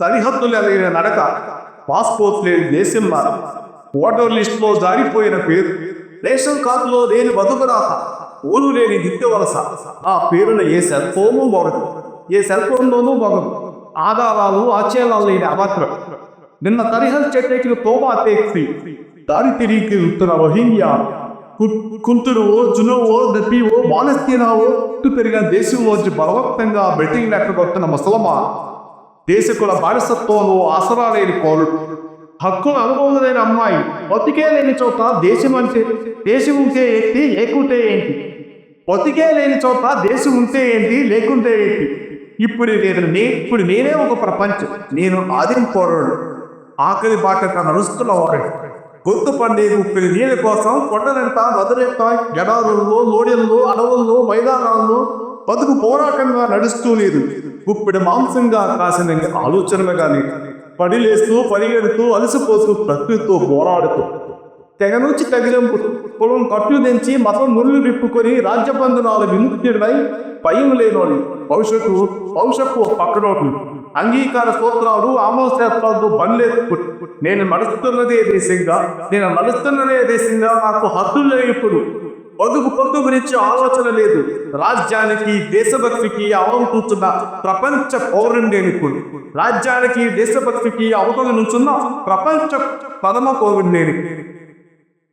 సరిహద్దులు ఎదిగిన నడక పాస్పోర్ట్ లేని దేశంలా ఓటర్ లిస్ట్లో జారిపోయిన పేరు రేషన్ కార్డులో లేని బతుకురాత ఊరు లేని నిత్య వలస. ఆ పేరున ఏ సెల్ ఫోను మొగదు ఏ సెల్ ఫోన్లోనూ మొగదు ఆధారాలు ఆచరణలు లేని అమాత్రం నిన్న తరిహల్ చెట్టెక్కిన తోమా టేక్సీ దారి తిరిగి ఉత్తర రోహింగ్యా. కు- కుంతురువో జునువో దప్పివో మానస్తీనావో చుట్టూ పెరిగిన దేశంలోంచి బలవంతంగా బెట్టింగ్ నెట్టగొట్టిన ముసలమా దేశకుల బానిసత్వంలో ఆసరా లేని పౌరుడు హక్కును అనుభవం అమ్మాయి బతికే లేని చోట దేశం అంటే దేశం ఉంటే ఏంటి లేకుంటే ఏంటి? బతికే లేని చోట దేశం ఉంటే ఏంటి లేకుంటే ఏంటి? ఇప్పుడు నేను నే ఇప్పుడు నేనే ఒక ప్రపంచం నేను ఆదిం పౌరుడు ఆకలి బాట నడుస్తున్న వాడు. గొంతు పండే ముప్పై నీళ్ళ కోసం కొండలెంత నదులెంత ఎడారుల్లో లోడెల్లో అడవుల్లో మైదానాల్లో బతుకు పోరాటంగా నడుస్తూ లేదు. గుప్పిడి మాంసంగా కాసిన ఆలోచనమే కానీ పడిలేస్తూ పరిగెడుతూ అలసిపోతూ ప్రకృతితో పోరాడుతూ. తెగ నుంచి తగిలింపు పొలం కట్లు తెంచి మతం ముళ్ళు విప్పుకొని రాజ్యబంధనాలు విముక్తుడై భయం లేనోని భవిష్యత్తు భవిష్యత్తు పక్కనోట్లు అంగీకార సూత్రాలు ఆమోశాస్త్రాలతో బండ్లేదు నేను నడుస్తున్నదే దేశంగా నేను నడుస్తున్నదే దేశంగా నాకు హద్దులే ఇప్పుడు. పొదుపు పొద్దు గురించి ఆలోచన లేదు. రాజ్యానికి దేశభక్తికి అవతూచున్న ప్రపంచ పౌరుని నేను రాజ్యానికి దేశభక్తికి అవతల నుంచున్న ప్రపంచ పదమ పౌరుని